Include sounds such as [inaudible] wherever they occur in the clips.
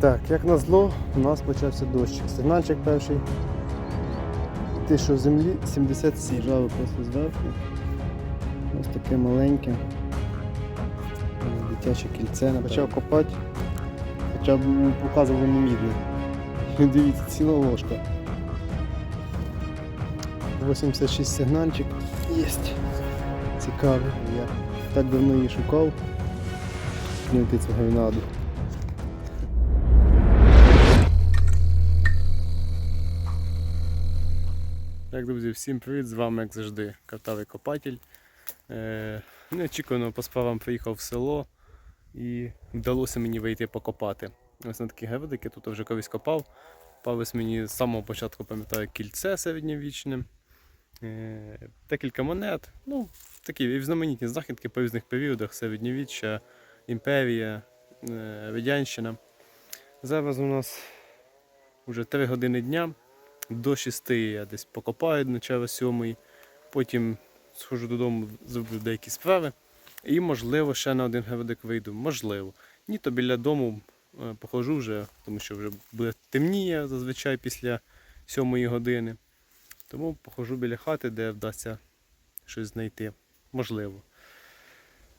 Так, як назло, у нас почався дощик. Сигнальчик перший. Ти що в землі 77. Жало просто зверху. Ось таке маленьке. Дитяче кільце. Почав копати. Хоча б показував не мідне. [laughs] Дивіться, ціла ложка. 86 сигнальчик. Єсть. Цікавий. Я так давно її шукав. Знайти цю гранаду. Друзі, всім привіт! З вами, як завжди, картавий копатель. Е, неочікувано по справам приїхав в село і вдалося мені вийти покопати. Ось на такі гевдики, тут вже колись копав. Палось мені з самого початку, пам'ятаю, кільце середньовічне, е, декілька монет. Ну, такі різноманітні знахідки по різних періодах, середньовіччя, імперія, е, Радянщина. Зараз у нас вже 3 години дня. До 6 я десь покопаю до начала 7, потім схожу додому, зроблю деякі справи. І, можливо, ще на один гевдик вийду. Можливо. Ні, то біля дому е, походжу вже, тому що вже буде темніє зазвичай після 7 години. Тому походжу біля хати, де вдасться щось знайти. Можливо.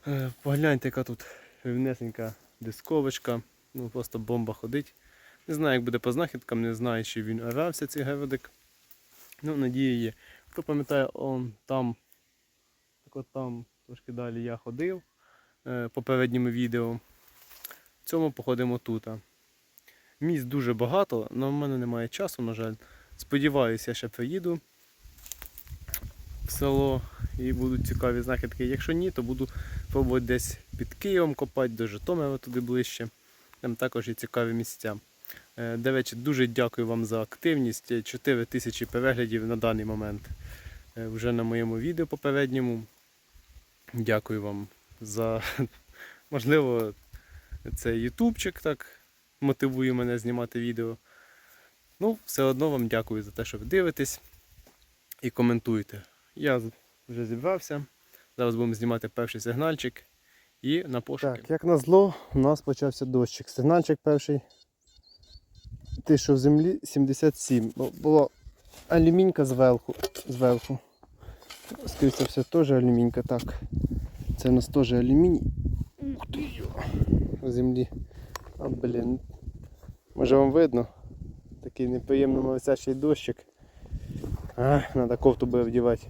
Е, Погляньте, яка тут рівнесенька дисковочка. Ну, просто бомба ходить. Не знаю, як буде по знахідкам, не знаю, чи він орався цей геведик. Ну, надія є. Хто пам'ятає, он там, так от там трошки далі я ходив е, попередньому відео. В цьому походимо тут. Місць дуже багато, але в мене немає часу, на жаль. Сподіваюся, я ще приїду в село і будуть цікаві знахідки. Якщо ні, то буду пробувати десь під Києвом копати, до Житомира туди ближче. Там також є цікаві місця. Е, До речі, дуже дякую вам за активність. 4 тисячі переглядів на даний момент е, вже на моєму відео попередньому. Дякую вам за [laughs] можливо цей ютубчик так мотивує мене знімати відео. Ну, все одно вам дякую за те, що ви дивитесь і коментуєте. Я вже зібрався. Зараз будемо знімати перший сигнальчик і на пошуки. Так, як назло, у нас почався дощик. Сигнальчик перший ти що в землі 77. Бо була алюмінька зверху. зверху. Скоріше все теж алюмінька, так. Це у нас теж алюміній. Ух ти. В землі. А блін. Може вам видно? Такий неприємно висячий дощик. А, треба кофту буде вдівати.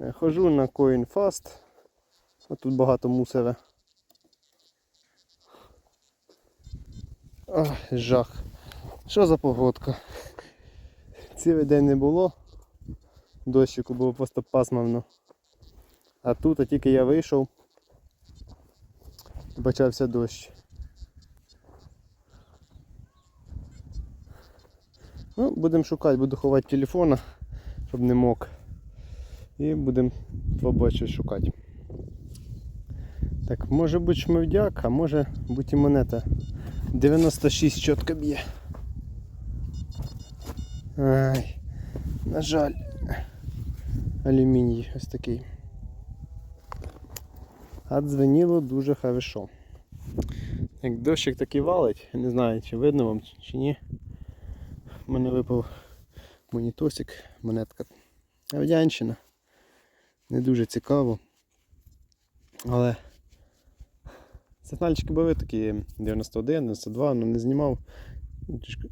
Е, Хожу на CoinFast. А тут багато мусора. Ах, жах. Що за погодка? Цілий день не було. Дощику було просто пасмурно. А тут, а тільки я вийшов, почався дощ. Ну, будемо шукати, буду ховати телефона, щоб не мог. І будемо побачити шукати. Так, може бути шмивдяк, а може бути і монета. 96 чітко б'є. Ай, на жаль, алюміній ось такий. А дзвеніло дуже хорошо. Як дощик такий валить, не знаю, чи видно вам чи ні. У мене випав монітосик, монетка. Радянщина. Не дуже цікаво. Але сигнальчики були такі 91, 92, але не знімав.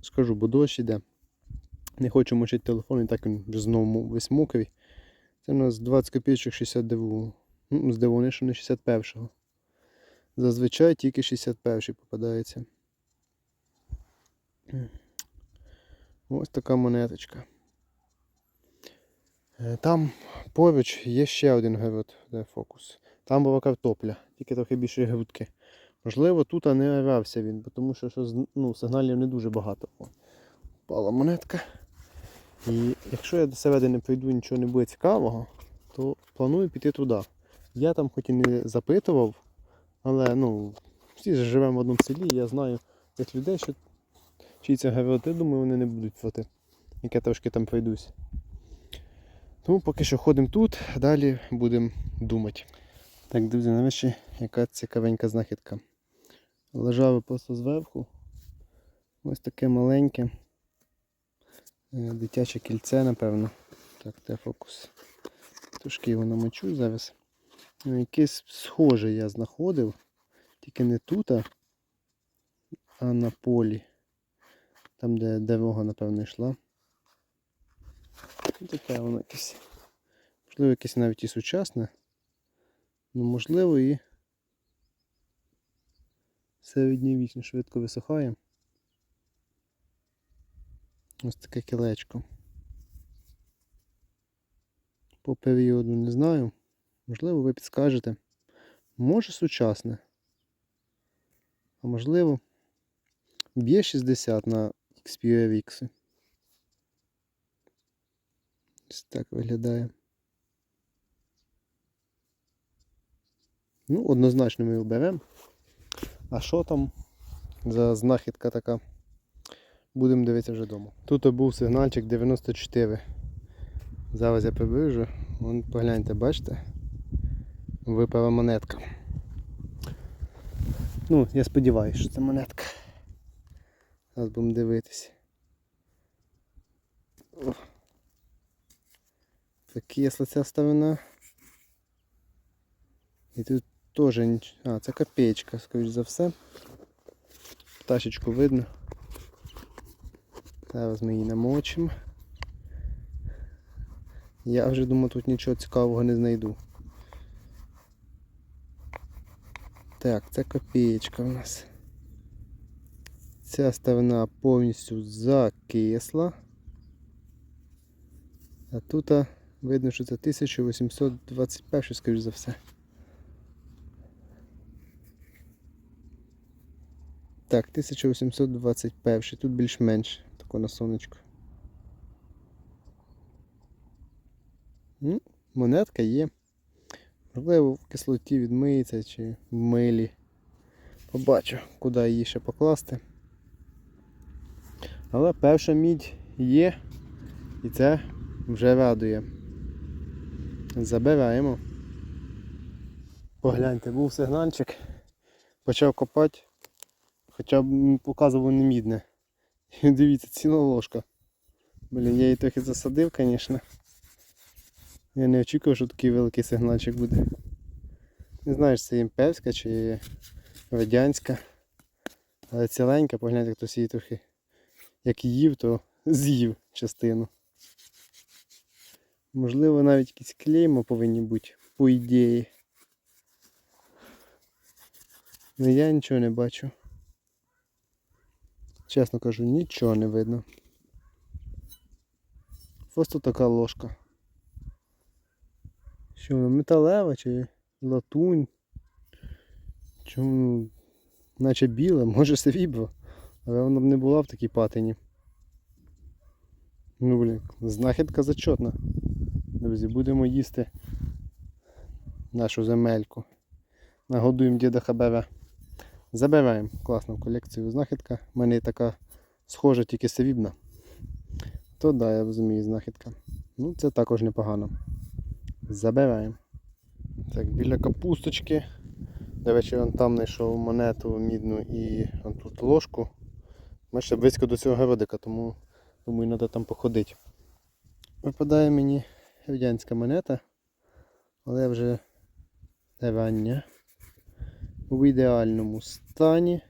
Скажу, бо дощ іде. Не хочу мочити телефон, і так він вже знову весь мокрий. Це у нас 20 копійочок 62. Ну, здивований, що не 61-го. Зазвичай тільки 61-й попадається. Ось така монеточка. Е, Там поруч є ще один герод, де фокус. Там була картопля, тільки трохи більше грудки. Можливо, тут не орався він, тому що, ну, сигналів не дуже багато. Пала монетка. І якщо я до середини прийду і нічого не буде цікавого, то планую піти туди. Я там хоч і не запитував, але ну, всі ж живемо в одному селі, і я знаю тих людей, що вчиться говорити, думаю, вони не будуть проти, як я трошки там пройдусь. Тому поки що ходимо тут, далі будемо думати. Так, друзі, нарешті яка цікавенька знахідка. Лежав просто зверху. Ось таке маленьке. Е, Дитяче кільце, напевно. Так, де фокус. Трошки його намочу зараз. Ну, Якесь схоже я знаходив. Тільки не тут, а на полі. Там, де дорога, напевно, йшла. Ну, Таке воно якесь. Можливо, якесь навіть і сучасне. Ну, можливо, і середньовічно швидко висихає. Ось таке кілечко. По періоду не знаю. Можливо, ви підскажете. Може сучасне. А можливо, б'є 60 на XPRX. Ось так виглядає. Ну, однозначно ми його беремо. А що там за знахідка така? Будемо дивитися вже вдома. Тут був сигнальчик 94. Зараз я приближу. Вон погляньте, бачите? Випала монетка. Ну, я сподіваюся, що це монетка. Зараз будемо дивитися. О. Такі якщо ця сторона. І тут теж. А, це копеечка, скоріш за все. Пташечку видно. Зараз ми її намочимо. Я вже думаю, тут нічого цікавого не знайду. Так, це копеечка у нас. Ця сторона повністю закисла. А тут видно, що це 1821, скоріш за все. Так, 1821. Тут більш-менш тако на сонечку. Ну, монетка є. Можливо, в кислоті відмиється чи в милі. Побачу, куди її ще покласти. Але перша мідь є і це вже радує. Забираємо. Погляньте, був сигнальчик, почав копати, хоча б показував не мідне. [laughs] Дивіться, ціла ложка. Блін, я її трохи засадив, звісно. Я не очікував, що такий великий сигнальчик буде. Не знаю, чи це імперська чи радянська. Але ціленька, погляньте, хтось її трохи як їв, то [laughs] з'їв частину. Можливо, навіть якісь клейма повинні бути, по ідеї. Але я нічого не бачу. Чесно кажу, нічого не видно. Просто така ложка. Що воно металева чи латунь? Чому наче біле, [laughs] може срібло, але воно б не була в такій патині. Ну блін, знахідка зачетна. Друзі, будемо їсти нашу земельку. Нагодуємо діда Забираємо класну колекцію знахідка. У мене така схожа, тільки срібна. То да, я розумію, знахідка. Ну, це також непогано. Забираємо. Так, біля капусточки. До речі, вон там знайшов монету мідну і вон тут ложку. Ми ще близько до цього городика, тому думаю, треба там походити. Випадає мені радянська монета, але вже рання. В ідеальному стані.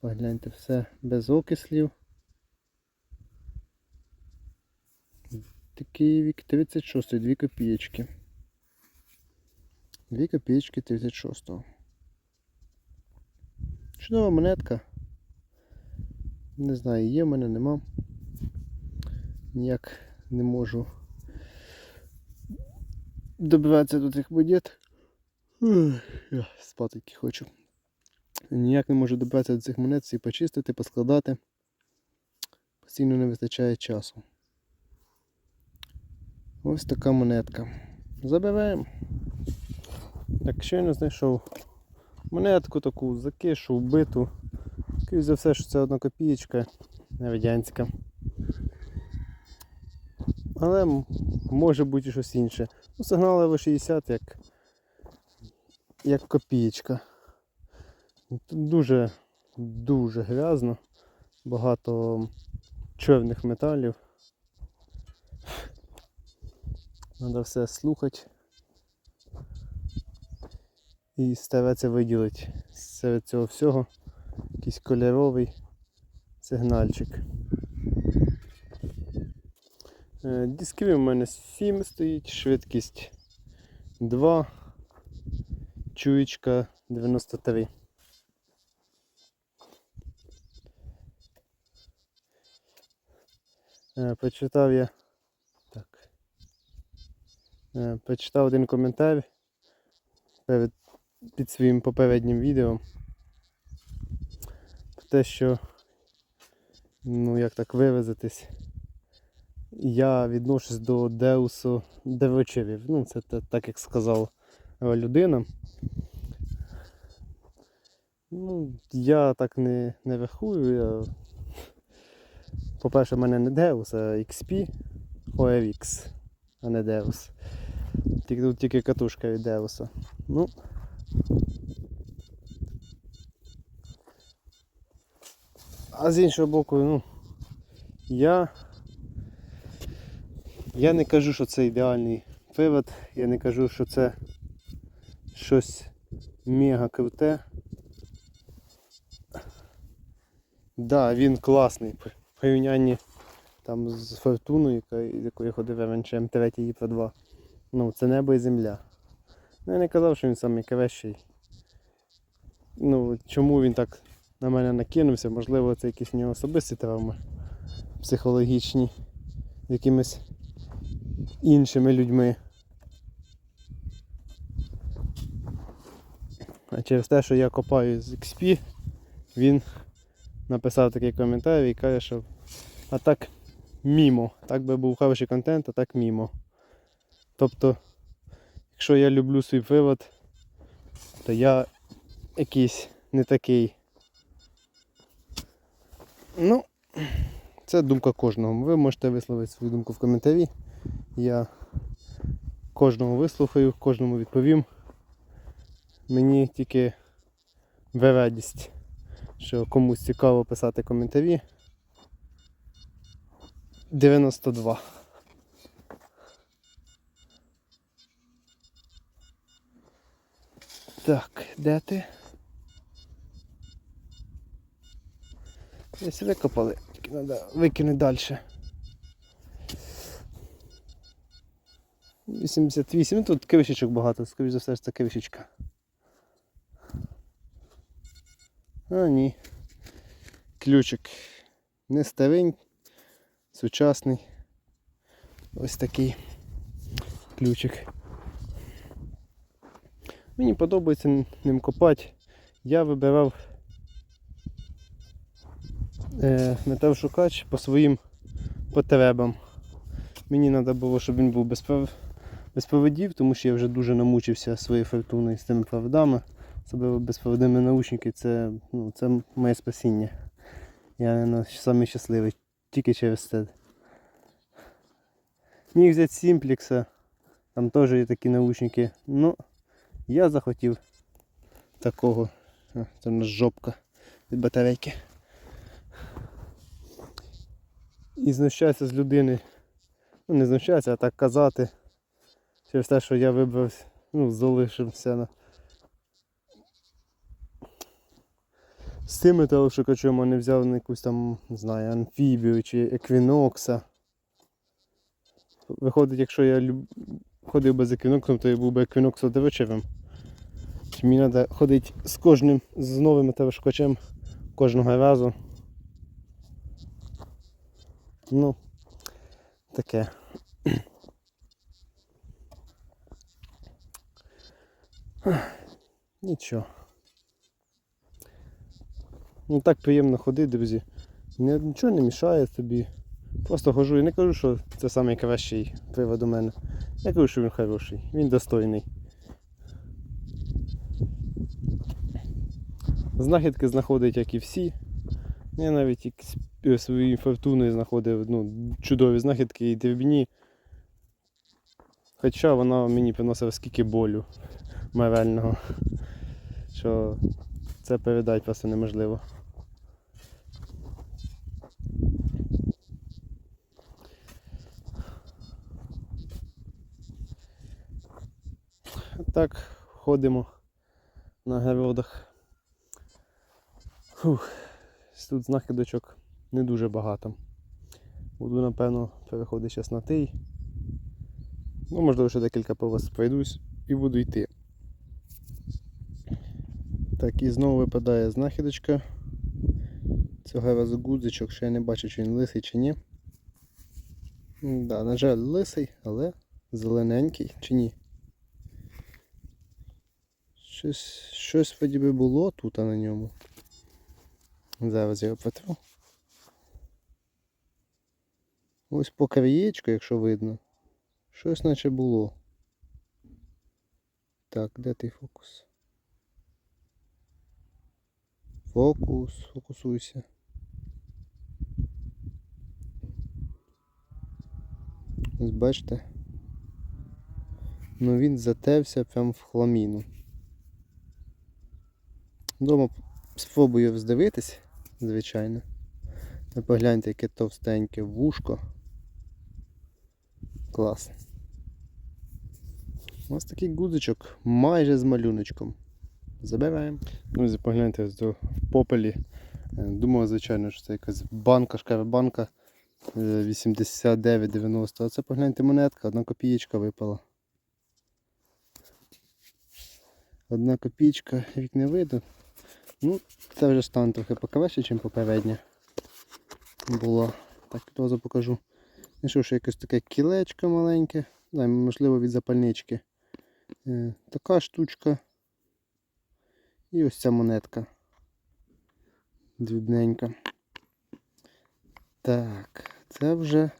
Погляньте все без окислів. Такий вік 36, 2 копієчки. 2 копієчки 36-го. Чудова монетка. Не знаю, є в мене, нема. Ніяк не можу добратися до цих монет. Я Спати хочу. Ніяк не можу добратися до цих монет, всі почистити, поскладати. Постійно не вистачає часу. Ось така монетка. Забираємо. Так, щойно знайшов монетку таку, закишу, вбиту. Скоріше за все, що це одна копієчка радянська. Але може бути щось інше. Ну, сигнал В60 як, як копієчка. Тут дуже дуже грязно, багато чорних металів. Треба все слухати. І старатися виділити серед цього всього якийсь кольоровий сигнальчик. Е, Дисків у мене 7 стоїть, швидкість 2, чуєчка 93. Е, Почитав я. Так. Е, Почитав один коментар перед, під своїм попереднім відео. Про те, що ну як так виразитись. Я відношусь до Деусу Девочевів. Ну, це так як сказала людина. Ну, я так не, не рахую. Я... По-перше, в мене не Deus, а XP ORX, а не Deus. Тільки тут тільки катушка від Деуса. Ну. А з іншого боку, ну, я. Я не кажу, що це ідеальний привод, я не кажу, що це щось мега круте. Да, він класний при порівнянні там з фортуною, з якою ходив раніше М3 і Pro 2. Ну, це небо і земля. Ну, я не казав, що він найкращий. Ну, чому він так на мене накинувся? Можливо, це якісь в нього особисті травми психологічні з якимись іншими людьми. А через те, що я копаю з XP, він написав такий коментар і каже, що а так мімо. Так би був хороший контент, а так мімо. Тобто, якщо я люблю свій привод, то я якийсь не такий. Ну, це думка кожного. Ви можете висловити свою думку в коментарі. Я кожного вислухаю, кожному відповім. Мені тільки в радість, що комусь цікаво писати коментарі. 92. Так, де ти? Десь викопали, тільки треба викинути далі. 88, ну тут кивишечок багато, скоріш за все ж це кивишечка. А ні. Ключик. Не старий, сучасний. Ось такий ключик. Мені подобається ним копати. Я вибирав е, металошукач по своїм потребам. Мені треба було, щоб він був без, пров- без проводів, тому що я вже дуже намучився своєю фортуною з тими проводами. Особливо безпроводними наушники це, ну, це моє спасіння. Я ну, щасливий, тільки через це. Міг взяти Сімплікса, там теж є такі наушники. Ну, я захотів такого. Це у нас жопка від батарейки. І знущатися з людини. Ну не знущатися, а так казати. Через те, що я вибрав, ну, залишився на. З тим металошукачем а не взяв на якусь там, не знаю, амфібію чи еквінокса. Виходить, якщо я люб... ходив би з еквіноксом, то я був би еквіноксодивичевим. Мені треба ходити з кожним, з новим металошукачем кожного разу. Ну, таке. Нічого. Ну так приємно ходити, друзі. Нічого не мішає тобі. Просто хожу і не кажу, що це найкращий привод у мене. Я кажу, що він хороший, він достойний. Знахідки знаходить, як і всі. Я навіть е, свої фортуни знаходив ну, чудові знахідки і дрібні. Хоча вона мені приносила скільки болю морального, що це передати просто неможливо. Так, ходимо на городах. Фух, Тут знахідочок не дуже багато. Буду, напевно, переходити зараз на тий. Ну, можливо, ще декілька по вас пройдусь і буду йти. Так, і знову випадає знахідочка. Цього разу гудзичок, ще я не бачу, чи він лисий чи ні. Да, на жаль, лисий, але зелененький чи ні. Щось, щось вроді би було тут а на ньому. Зараз я потру. Ось по краєчку, якщо видно. Щось наче було. Так, де ти фокус? Фокус, фокусуйся. Ось бачите? Ну він затевся прям в хламіну. Дома спробую вздивитись, звичайно. Ви погляньте, яке товстеньке вушко. Клас. Ось такий гудзичок майже з малюночком. Забираємо. Друзі, погляньте ось в попелі. Е, Думав, звичайно, що це якась банка, шкарабанка е, 89,90. А це погляньте монетка, одна копієчка випала. Одна копійка, як не видно. Ну, це вже стан трохи покраще, ніж попередня була. Так, одразу покажу. І що ще якесь таке кілечко маленьке. Да, можливо від запальнички. Е, така штучка. І ось ця монетка. Дрібненька. Так, це вже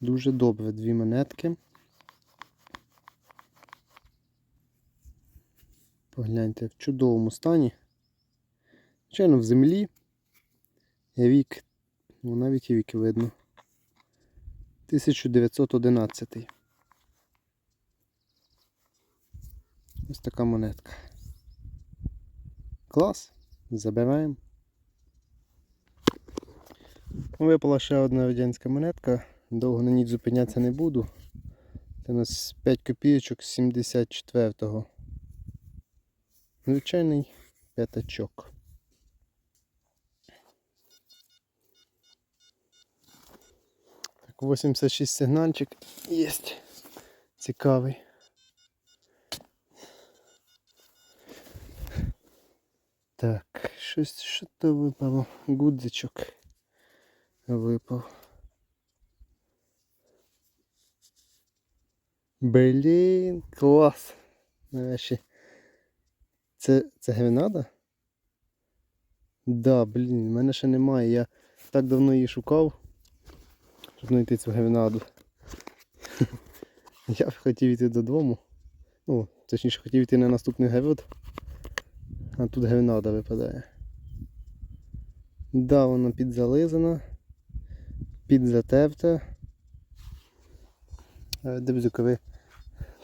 дуже добре. Дві монетки. Погляньте, в чудовому стані. Звичайно, в землі. Рік, ну навіть і вік видно. 1911. Ось така монетка. Клас. Забираємо. Випала ще одна радянська монетка. Довго на ній зупинятися не буду. Це у нас 5 копійочок з 74-го. Звичайний п'ятачок. Так, 86 сигнальчик є. Цікавий. Так, щось що то випало. Гудзичок випав. Блін, клас. Нарешті. Це, це гренада? Да, блін, в мене ще немає. Я так давно її шукав, щоб знайти цю гренаду. [laughs] Я б хотів йти додому. Ну, точніше хотів йти на наступний город. А тут гренада випадає. Да, вона підзализана, підзатерта. Е, Друзі, коли,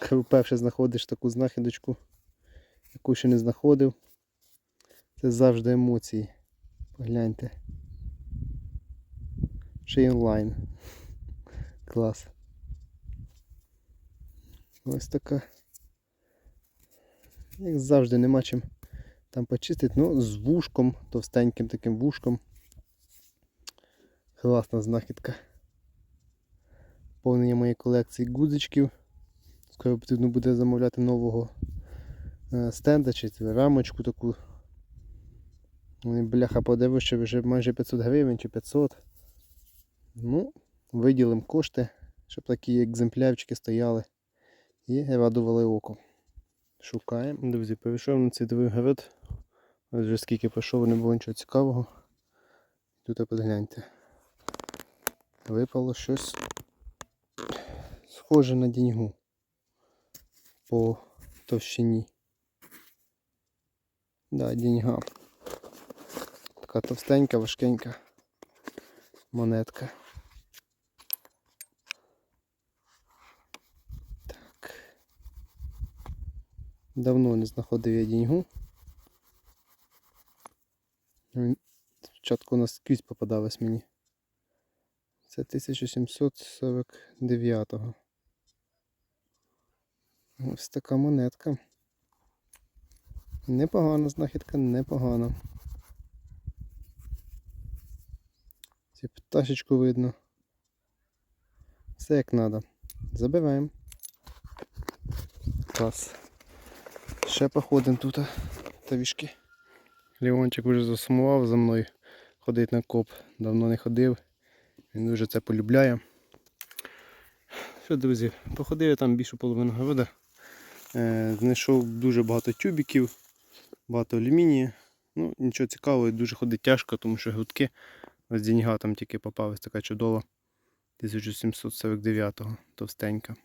коли вперше знаходиш таку знахідочку, яку ще не знаходив, це завжди емоції. Погляньте. Ще й онлайн. Клас. Ось така. Як завжди нема чим там почистити, ну з вушком, товстеньким таким вушком. Класна знахідка. Повнення моєї колекції гудзичків. Скоро потрібно буде замовляти нового е, стенда чи рамочку таку. Бляха подивився вже майже 500 гривень чи 500. Ну, виділимо кошти, щоб такі екземплярчики стояли і радували око. Шукаємо. Друзі, перейшов на цей город. Ось вже скільки пройшов, не було нічого цікавого. Тут подгляньте. Випало щось схоже на деньгу по товщині. Да, деньга. Така товстенька, важкенька монетка. Так. Давно не знаходив я деньгу. Він спочатку наскрізь попадалось мені. Це 1749-го. Ось така монетка. Непогана знахідка, непогана. Ці пташечку видно. Все як треба. Забиваємо. Клас. Ще походимо тут тавішки. Леончик вже засумував за мною. Ходить на коп. Давно не ходив. Він дуже це полюбляє. Що, друзі, походив я там більшу половину года. Е, знайшов дуже багато тюбіків, багато алюмінію. Ну, нічого цікавого, дуже ходить тяжко, тому що гудки з деньга там тільки попалась така чудова 1749-го, товстенька.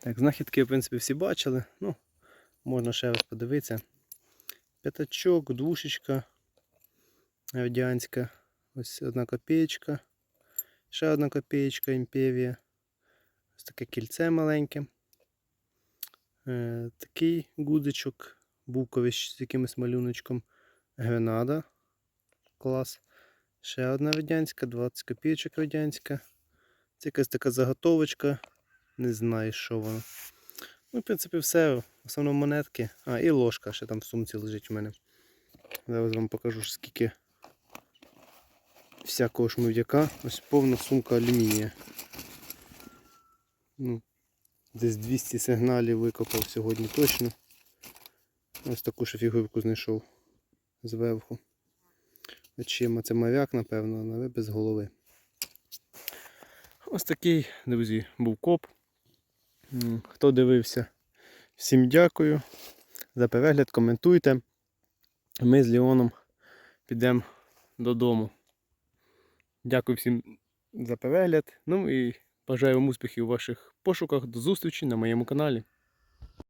Так, знахідки, в принципі, всі бачили. Ну, можна ще раз подивитися. П'ятачок, двушечка радянська. Ось одна копеечка. Ще одна копеечка імперія. Ось таке кільце маленьке. Е, такий гудзичок буковий з якимось малюночком. Гренада. Клас. Ще одна радянська, 20 копійочок радянська. Це якась така заготовочка. Не знаю, що воно. Ну, в принципі, все. В основному монетки. А, і ложка ще там в сумці лежить у мене. Зараз вам покажу, скільки всякого шмовдяка. Ось повна сумка алюмінія. Ну, десь 200 сигналів викопав сьогодні точно. Ось таку ще фігурку знайшов зверху. Очима це моряк, напевно, але без голови. Ось такий, друзі, був коп. Хто дивився, всім дякую за перегляд, коментуйте. Ми з Ліоном підемо додому. Дякую всім за перегляд. Ну і бажаю вам успіхів у ваших пошуках. До зустрічі на моєму каналі.